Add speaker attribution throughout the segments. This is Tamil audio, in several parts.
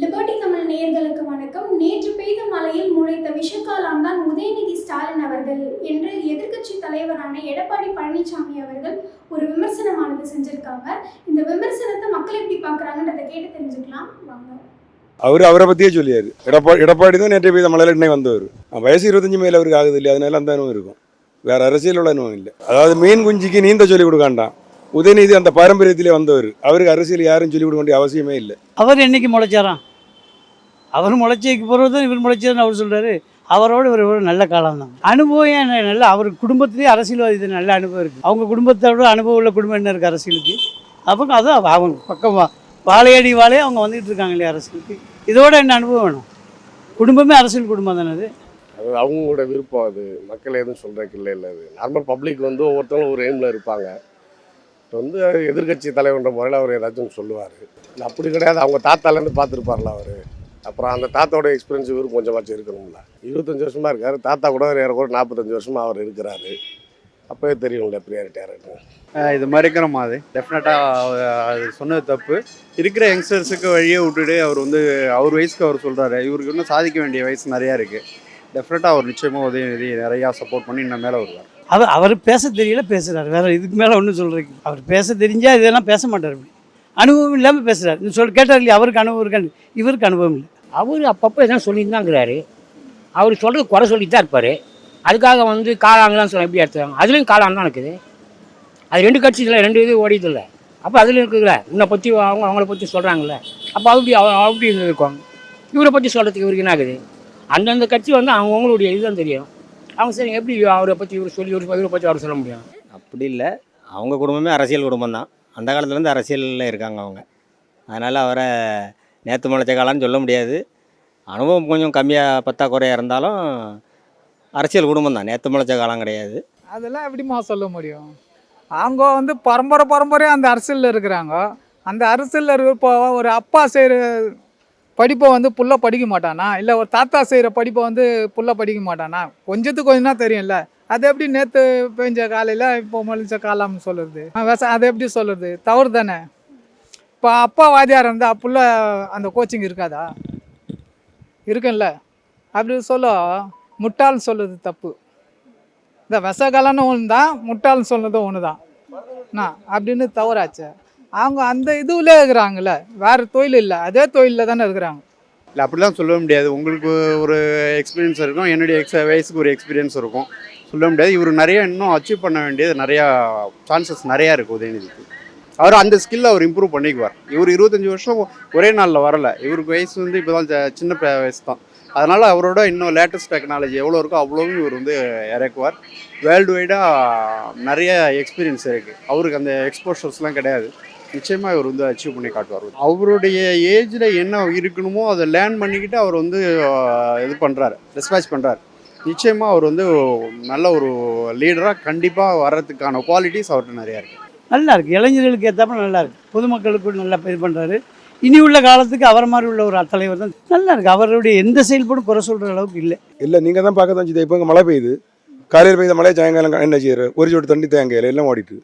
Speaker 1: லிபர்டி தமிழ் நேயர்களுக்கு வணக்கம். நேற்று பெய்த மழையில் முளைத்த விஷக்காலம் தான் உதயநிதி ஸ்டாலின் அவர்கள் என்று எதிர்க்கட்சி தலைவரான எடப்பாடி பழனிசாமி அவர்கள் ஒரு விமர்சனமானது செஞ்சிருக்காங்க. இந்த விமர்சனத்தை மக்கள் எப்படி பார்க்குறாங்கன்றதை கேட்டு தெரிஞ்சுக்கலாம். வாங்க.
Speaker 2: அவர் அவரை பற்றியே சொல்லியாரு. எடப்பாடி எடப்பாடி தான் நேற்று பெய்த மலையில் இன்னைக்கு வந்தவர். வயசு இருபத்தஞ்சு மேல அவருக்கு ஆகுது இல்லையா? அதனால அந்த அனுபவம் இருக்கும். வேற அரசியலோட அனுபவம் இல்லை. அதாவது மீன் குஞ்சுக்கு நீந்த சொல்லி கொடுக்காண்டாம். உதயநிதி அந்த பாரம்பரியத்திலே வந்தவர். அவருக்கு அரசியல் யாரும் சொல்லிக் கொடுக்க வேண்டிய அவசியமே இல்லை.
Speaker 3: அவர் என்னைக்கு முளைச்சாராம்? அவர் முளைச்சிக்கு போகிறது இவர் முளைச்சதுன்னு அவர் சொல்கிறாரு அவரோட இவர் ஒரு நல்ல காலம் தான் அனுபவம் என்ன நல்ல அவர் குடும்பத்திலேயே அரசியல்வாதி நல்ல அனுபவம் இருக்குது அவங்க குடும்பத்தோட அனுபவம் உள்ள குடும்பம் என்ன இருக்குது அரசியலுக்கு? அப்போ அதான் அவங்க பக்கம் வாழையடி வாழையே அவங்க வந்துட்டு இருக்காங்க இல்லையா அரசியலுக்கு? இதோட என்ன அனுபவம் வேணும்? குடும்பமே அரசியல் குடும்பம் தானே அது?
Speaker 4: அது அவங்களோட விருப்பம் அது. மக்கள் எதுவும் சொல்கிறதுக்கு இல்லை இல்லை அது. நார்மல் பப்ளிக் வந்து ஒவ்வொருத்தவங்களும் ஒரு எய்மில் இருப்பாங்க. வந்து எதிர்க்கட்சி தலைவன்ற முறையில் அவர் ஏதாச்சும் சொல்லுவார். அப்படி கிடையாது. அவங்க தாத்தாலேருந்து பார்த்துருப்பார்ல அவர். அப்புறம் அந்த தாத்தாவோட எக்ஸ்பீரியன்ஸ் இவருக்கு கொஞ்சமாச்சும் இருக்கணும்ல. இருபத்தஞ்சி வருஷமாக இருக்கார். தாத்தா கூட ஏறக்கூட நாற்பத்தஞ்சு வருஷமாக அவர் இருக்கிறாரு. அப்போவே தெரியும்ல ப்ரியாரிட்டி யாருன்னு
Speaker 5: அஹ் இது மறுக்கிற மாதிரி. டெஃபினட்டாக அது சொன்னது தப்பு. இருக்கிற யங்ஸ்டர்ஸுக்கு வழியே விட்டுட்டு அவர் வந்து அவர் வயசுக்கு அவர் சொல்கிறாரு இவருக்கு இன்னும் சாதிக்க வேண்டிய வயசு நிறையா இருக்குது டெஃபினட்டாக அவர் நிச்சயமாக உதயநிதி நிறையா சப்போர்ட் பண்ணி இன்னும் மேலே வருவார்.
Speaker 3: அவர் அவர் பேச தெரியல பேசுகிறார் வேற இதுக்கு மேலே ஒன்றும் சொல்கிறதுக்கு அவர் பேச தெரிஞ்சா இதெல்லாம் பேச மாட்டார். அனுபவம் இல்லாமல் பேசுகிறார் நீ சொல் கேட்டார் இல்லையா? அவருக்கு அனுபவம் இருக்கான்னு இவருக்கு அனுபவம் இல்லை.
Speaker 6: அவர் அப்பப்போ எதனா சொல்லிட்டு தான் இருக்கிறாரு அவர் சொல்கிறது குறை சொல்லிட்டு தான் இருப்பார். அதுக்காக வந்து காலாங்கலாம் சொல்ல எப்படி எடுத்துறாங்க அதுலேயும் காளான் தான் இருக்குது. அது ரெண்டு கட்சி இல்லை ரெண்டு இது ஓடிது இல்லை. அப்போ அதில் இருக்குதுல்ல. உன்னை பற்றி அவங்க அவங்கள பற்றி சொல்கிறாங்கல்ல அப்போ அப்படி அவ- அப்படி இருக்கும். இவரை பற்றி சொல்கிறதுக்கு இவருக்கு என்ன ஆகுது? அந்தந்த கட்சி வந்து அவங்கவுங்களுடைய இதுதான் தெரியும். அவங்க சரி எப்படி அவரை பற்றி இவர் சொல்லி இவரை இவரை பற்றி அவர் சொல்ல முடியும்?
Speaker 7: அப்படி இல்லை. அவங்க குடும்பமே அரசியல் குடும்பம் தான் அந்த காலத்துலேருந்து அரசியலில் இருக்காங்க அவங்க. அதனால் அவரை நேற்று முளைச்ச காலம்னு சொல்ல முடியாது. அனுபவம் கொஞ்சம் கம்மியாக பத்தாக்குறையாக இருந்தாலும் அரசியல் குடும்பம் தான் நேற்று முளைச்ச காலம் கிடையாது.
Speaker 8: அதெல்லாம் எப்படிம்மா சொல்ல முடியும்? அவங்க வந்து பரம்பரை பரம்பரையாக அந்த அரசியலில் இருக்கிறாங்க. அந்த அரசியலில் இருப்போ இப்போ ஒரு அப்பா செய்கிற படிப்பை வந்து புள்ள படிக்க மாட்டானா? இல்லை ஒரு தாத்தா செய்கிற படிப்பை வந்து புள்ள படிக்க மாட்டானா? கொஞ்சத்துக்கு கொஞ்சம் தான் தெரியும்ல. அது எப்படி நேற்று பெஞ்ச காலையில் இப்போ மொழிச்ச காலம்னு சொல்லுறது விவசாயம் அதை எப்படி சொல்லுறது தவறு தானே இப்போ அப்பா வாத்தியார் இருந்தால் அப்புள்ள அந்த கோச்சிங் இருக்காதா? இருக்குல்ல அப்படி சொல்ல முட்டால் சொல்லுது தப்பு. இந்த விசகாலன்னு ஒன்று தான் முட்டாள்னு சொன்னதும் ஒன்று தான் என்ன? அப்படின்னு தவறாச்சு. அவங்க அந்த இதுவில் இருக்கிறாங்கல்ல வேறு தொழில் இல்லை அதே தொழிலில் தானே இருக்கிறாங்க.
Speaker 5: இல்லை அப்படிலாம் சொல்ல முடியாது. உங்களுக்கு ஒரு எக்ஸ்பீரியன்ஸ் இருக்கும் என்னுடைய எக்ஸ் வயசுக்கு ஒரு எக்ஸ்பீரியன்ஸ் இருக்கும். சொல்ல முடியாது. இவர் நிறைய இன்னும் அச்சீவ் பண்ண வேண்டியது நிறையா சான்சஸ் நிறையா இருக்குது உதயநிதிக்கு. அவர் அந்த ஸ்கில்லை அவர் இம்ப்ரூவ் பண்ணிக்குவார். இவர் இருபத்தஞ்சி வருஷம் ஒரே நாளில் வரல. இவருக்கு வயசு வந்து இப்போ தான் சின்ன வயசு தான் அதனால் அவரோட இன்னும் லேட்டஸ்ட் டெக்னாலஜி எவ்வளோ இருக்கோ அவ்வளோவும் இவர் வந்து இறக்குவார். வேர்ல்டு வைடாக நிறைய எக்ஸ்பீரியன்ஸ் இருக்குது அவருக்கு அந்த எக்ஸ்போஷர்ஸ்லாம் கிடையாது. நிச்சயமாக இவர் வந்து அச்சீவ் பண்ணி காட்டுவார். அவருடைய ஏஜில் என்ன இருக்கணுமோ அதை லேர்ன் பண்ணிக்கிட்டு அவர் வந்து இது பண்ணுறாரு ரெஸ்பாச் பண்ணுறாரு நிச்சயமாக அவர் வந்து நல்ல ஒரு லீடராக கண்டிப்பாக வர்றதுக்கான குவாலிட்டிஸ் அவர்கிட்ட நிறையா இருக்குது
Speaker 3: நல்லா இருக்கு இளைஞர்களுக்கு ஏற்றாப்புல நல்லா இருக்கு பொதுமக்களுக்கு நல்லா இது பண்ணுறாரு இனி உள்ள காலத்துக்கு அவர் மாதிரி உள்ள ஒரு தலைவர் தான் நல்லா இருக்கு அவருடைய எந்த செயல்பாடும் குறை சொல்கிற அளவுக்கு இல்லை.
Speaker 2: இல்லை நீங்கள் தான் பார்க்க தான் செய்யுது இப்போ இங்கே மழை பெய்யுது. காலையில் பெய்த மழை சாயங்காலம் என்ன செய்யற ஒரு சொட்டு தண்ணி தேங்காயில் எல்லாம் ஓடிட்டு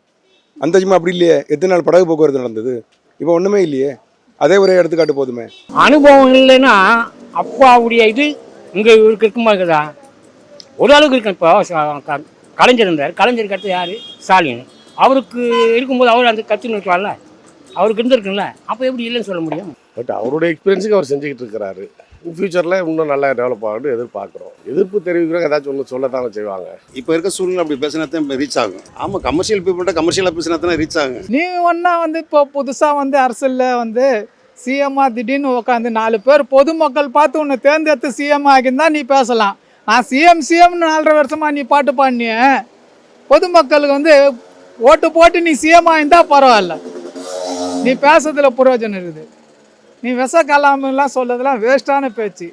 Speaker 2: அந்த சும்மா அப்படி இல்லையே. எத்தனை நாள் படகு போக்குவரத்து நடந்தது? இப்போ ஒன்றுமே இல்லையே. அதே ஒரே எடுத்துக்காட்டு போதுமே.
Speaker 6: அனுபவம் இல்லைன்னா அப்பாவுடைய இது இங்கே இவருக்கு இருக்குமா இருக்குதா? ஒரு அளவுக்கு இருக்கு இப்போ கலைஞர் இருந்தார். கலைஞருக்கு அடுத்து யார்? ஸ்டாலின். அவருக்கு இருக்கும்போது அவர் அந்த கட்சின்னு இருக்கலாம்ல அவருக்கு இருந்திருக்குல்ல அப்போ எப்படி இல்லைன்னு சொல்ல முடியும்?
Speaker 4: பட் அவரோட எக்ஸ்பீரியன்ஸுக்கு அவர் செஞ்சுக்கிட்டு இருக்கிறாரு. ஃப்யூச்சரில் இன்னும் நல்லா டெவலப் ஆகணும் எதிர்பார்க்குறோம். எதிர்ப்பு தெரிவிக்கிறவங்க ஏதாச்சும் ஒன்று சொல்லத்தானே செய்வாங்க.
Speaker 9: இப்போ இருக்க சூழ்நிலை அப்படி பேசினா தான் ரீச் ஆகும். ஆமாம் கமர்ஷியல் பீப்புள்கிட்ட கமர்ஷியலாக பேசினா தானே ரீச் ஆகும்.
Speaker 8: நீ ஒன்றா வந்து இப்போ புதுசாக வந்து அரசியலில் வந்து சிஎம்மா திடீர்னு உட்காந்து நாலு பேர் பொதுமக்கள் பார்த்து உன்னை தேர்ந்தெடுத்து சிஎம் ஆகியிருந்தா நீ பேசலாம். நான் சிஎம் சிஎம்னு நாலரை வருஷமாக நீ பாட்டு பாடினிய. பொதுமக்களுக்கு வந்து ஓட்டு போட்டு நீ சிஎம் இருந்தால் பரவாயில்ல. நீ பேசுறதுல பிரயோஜனம் இருக்குது. நீ விஷ கலாமெல்லாம் சொல்றதெல்லாம் வேஸ்ட்டான பேச்சு.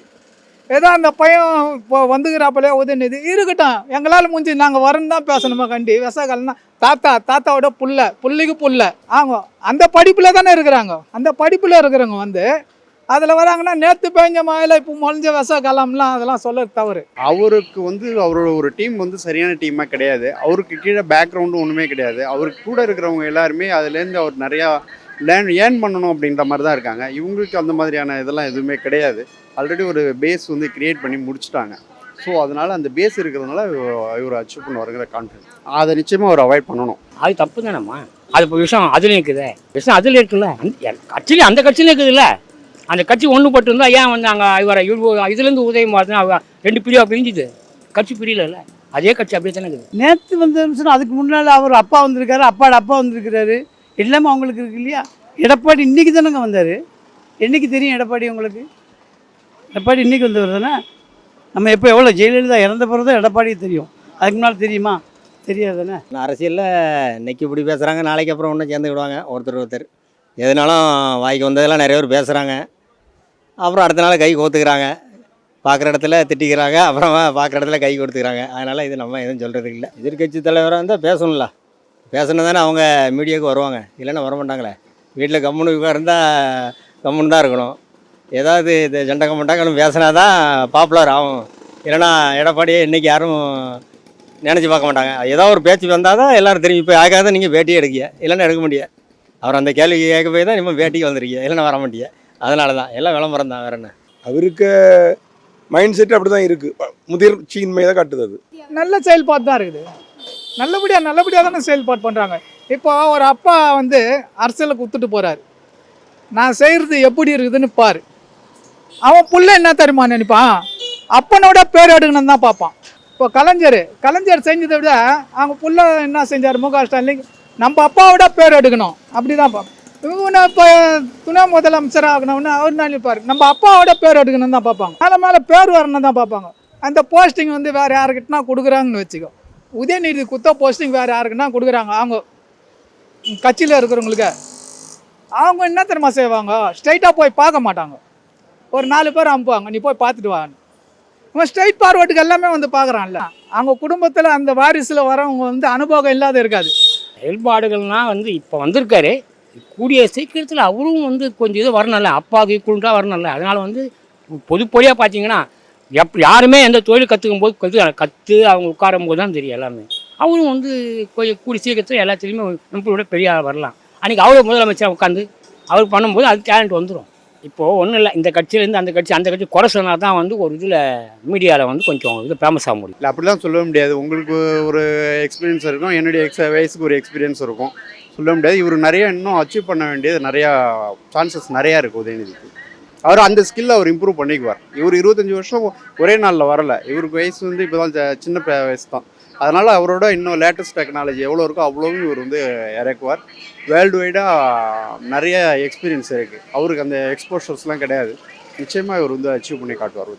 Speaker 8: ஏதோ அந்த பையன் இப்போ வந்துக்கிறாப்பிலே உதயநிதி இருக்கட்டும். எங்களால் முடிஞ்சு நாங்கள் வரணும் தான் பேசணுமா கண்டி? விவசாயம்னா தாத்தா தாத்தாவோட புள்ள புள்ளிக்கு புள்ள. ஆகும் அந்த படிப்பில் தானே இருக்கிறாங்க. அந்த படிப்பில் இருக்கிறவங்க வந்து அதில் வராங்கன்னா நேற்று பெஞ்ச மழையில் இப்போ முளைஞ்ச விச காலம்லாம் அதெல்லாம் சொல்ல தவறு.
Speaker 5: அவருக்கு வந்து அவரோட ஒரு டீம் வந்து சரியான டீமாக கிடையாது. அவருக்கு கீழே பேக்ரவுண்டும் ஒன்றுமே கிடையாது. அவருக்கு கூட இருக்கிறவங்க எல்லாருமே அதுலேருந்து அவர் நிறையா லேர்ன் ஏர்ன் பண்ணணும் அப்படின்ற மாதிரி தான் இருக்காங்க. இவங்களுக்கு அந்த மாதிரியான இதெல்லாம் எதுவுமே கிடையாது. ஆல்ரெடி ஒரு பேஸ் வந்து கிரியேட் பண்ணி முடிச்சிட்டாங்க. ஸோ அதனால் அந்த பேஸ் இருக்கிறதுனால இவ- இவர் அச்சீவ் பண்ணுவாருங்கிற கான்ஃபிடன்ஸ் அதை நிச்சயமாக அவர் அவாய்ட் பண்ணணும்.
Speaker 6: அது தப்பு தானேம்மா அது இப்போ விஷயம் அதுலேயும் இருக்குது. விஷயம் அதில் இருக்குல்ல? கட்சியில அந்த கட்சியிலும் இருக்குதுல்ல? அந்த கட்சி ஒன்றுபட்டு இருந்தால் ஏன் வந்து அங்கே இவரை இதுலேருந்து உதயம் பார்த்தா அவ ரெண்டு பிரிவாக பிரிஞ்சுது. கட்சி பிரியல அதே கட்சி அப்படியே தானே இருக்குது.
Speaker 3: நேற்று வந்த அதுக்கு முன்னால் அவர் அப்பா வந்திருக்காரு அப்பாவோட அப்பா வந்திருக்கிறாரு. எல்லாமே அவங்களுக்கு இருக்கு இல்லையா? எடப்பாடி இன்னைக்கு தானேங்க வந்தார்? என்னைக்கு தெரியும் எடப்பாடி உங்களுக்கு? எடப்பாடி இன்னைக்கு வந்தவர் தானே? நம்ம எப்போ எவ்வளோ ஜெயலலிதா இறந்த பிறகு தான் எடப்பாடி தெரியும். அதுக்கு முன்னால் தெரியுமா? தெரியாது தானே?
Speaker 7: நான் அரசியலில் இன்னைக்கு இப்படி பேசுகிறாங்க நாளைக்கு அப்புறம் ஒன்றும் சேர்ந்து விடுவாங்க ஒருத்தர் ஒருத்தர். எதுனாலும் வாய்க்கு வந்ததெல்லாம் நிறைய பேர் பேசுகிறாங்க அப்புறம் அடுத்த நாள் கை கோத்துக்கிறாங்க. பார்க்குற இடத்துல திட்டிக்கிறாங்க. அப்புறமா பார்க்குற இடத்துல கை கொடுத்துக்கிறாங்க. அதனால் இது நம்ம எதுவும் சொல்கிறதுக்கு இல்லை. எதிர்க்கட்சி தலைவராக இருந்தால் பேசணும்ல. பேசணும் தானே அவங்க மீடியாவுக்கு வருவாங்க. இல்லைன்னா வர மாட்டாங்களே. வீட்டில் கம்முனு இருந்தால் கம்முன்னு தான் இருக்கணும். ஏதாவது இது சண்டை கம்மண்டாங்கன்னு பேசினா தான் பாப்புலர் ஆகும். இல்லைன்னா எடப்பாடியே இன்றைக்கி யாரும் நினச்சி பார்க்க மாட்டாங்க. ஏதோ ஒரு பேச்சு வந்தால் தான் எல்லாரும் திரும்பி இப்போ அதுக்காக தான் நீங்கள் பேட்டியே எடுக்கிய இல்லைன்னா எடுக்க முடியாது அவர் அந்த கேள்வி கேட்க போய் தான் நீங்கள் பேட்டிக்கு வந்திருக்கீங்க. இல்லைன்னா வர மாட்டீங்க. அதனால தான் எல்லாம் விளம்பரம் தான் வேற என்ன?
Speaker 2: அவருக்கு மைண்ட் செட் அப்படி தான் இருக்குது முதிர்ச்சியின்மை தான் காட்டுது அது.
Speaker 8: நல்ல செயல்பாடு தான் இருக்குது. நல்லபடியாக நல்லபடியாக தானே செயல்பாடு பண்ணுறாங்க இப்போ ஒரு அப்பா வந்து அரசியலுக்கு குத்துட்டு போகிறாரு நான் செய்கிறது எப்படி இருக்குதுன்னு பாரு. அவன் புள்ள என்ன தெரியுமா நினைப்பான்? அப்பனோட பேர் எடுக்கணும்னு தான் பார்ப்பான். இப்போ கலைஞர் கலைஞர் செஞ்சதை விட அவங்க புள்ள என்ன செஞ்சார்? மு க ஸ்டாலின். நம்ம அப்பாவோட பேர் எடுக்கணும் அப்படி தான் பார்ப்போம். இவங்க இப்போ துணை முதலமைச்சர் ஆகணும்னு அவர் நினைப்பார்? நம்ம அப்பாவோட பேர் எடுக்கணும் தான் பார்ப்பாங்க. மேலே மேலே பேர் வரணும் தான் பார்ப்பாங்க. அந்த போஸ்டிங் வந்து வேறு யாருக்கிட்டனா கொடுக்குறாங்கன்னு வச்சுக்கோ. உதயநிதி குத்த போஸ்டிங் வேறு யாருக்குன்னா கொடுக்குறாங்க? அவங்க கட்சியில் இருக்கிறவங்களுக்கு. அவங்க என்ன தெரியுமா செய்வாங்க? ஸ்ட்ரைட்டாக போய் பார்க்க மாட்டாங்க. ஒரு நாலு பேர் அனுப்புவாங்க நீ போய் பார்த்துட்டு வான்னு. இவன் ஸ்ட்ரைட் பார்வர்டுக்கு எல்லாமே வந்து பார்க்குறான்ல. அவங்க குடும்பத்தில் அந்த வாரிசில் வரவங்க வந்து அனுபவம் இல்லாத இருக்காது.
Speaker 6: செயல்பாடுகள்னால் வந்து இப்போ வந்திருக்காரு. கூடிய சீக்கிரத்தில் அவரும் வந்து கொஞ்சம் இது வரணும்ல அப்பாவுக்கு ஈக்குவலாக வரணும்ல அதனால் வந்து பொதுப்பொழியாக பார்த்தீங்கன்னா எப் யாருமே எந்த தொழில் கற்றுக்கும் போது கற்று கற்று அவங்க உட்காரும் போது தான் தெரியும் எல்லாமே. அவரும் வந்து கொஞ்சம் கூடி சீக்கிரத்தில் எல்லாத்துலேயுமே நம்மளோட பெரிய ஆள் வரலாம். அன்றைக்கி அவரே முதலமைச்சராக உட்காந்து அவர் பண்ணும்போது அது டேலண்ட் வந்துடும் இப்போது ஒன்றும் இல்லை. இந்த கட்சியிலேருந்து அந்த கட்சி அந்த கட்சி குறை சொன்னால் தான் வந்து ஒரு இதில் மீடியாவில் வந்து கொஞ்சம் இது ஃபேமஸ் ஆக முடியும்.
Speaker 5: இல்லை அப்படிலாம் சொல்ல முடியாது. உங்களுக்கு ஒரு எக்ஸ்பீரியன்ஸ் இருக்கும். என்னுடைய எக்ஸ் வயசுக்கு ஒரு எக்ஸ்பீரியன்ஸ் இருக்கும். சொல்ல முடியாது. இவர் நிறைய இன்னும் அச்சீவ் பண்ண வேண்டியது நிறையா சான்சஸ் நிறையா இருக்குது உதயநிதிக்கு. அவர் அந்த ஸ்கில்லை அவர் இம்ப்ரூவ் பண்ணிக்குவார். இவர் இருபத்தஞ்சி வருஷம் ஒரே நாளில் வரல. இவருக்கு வயசு வந்து இப்போ தான் சின்ன வயசு தான். அதனால் அவரோட இன்னும் லேட்டஸ்ட் டெக்னாலஜி எவ்வளோ இருக்கோ அவ்வளோவும் இவர் வந்து இறக்குவார். வேர்ல்டு வைடாக நிறைய எக்ஸ்பீரியன்ஸ் இருக்குது அவருக்கு அந்த எக்ஸ்போஷர்ஸ்லாம் கிடையாது. நிச்சயமாக இவர் வந்து அச்சீவ் பண்ணி காட்டுவார்.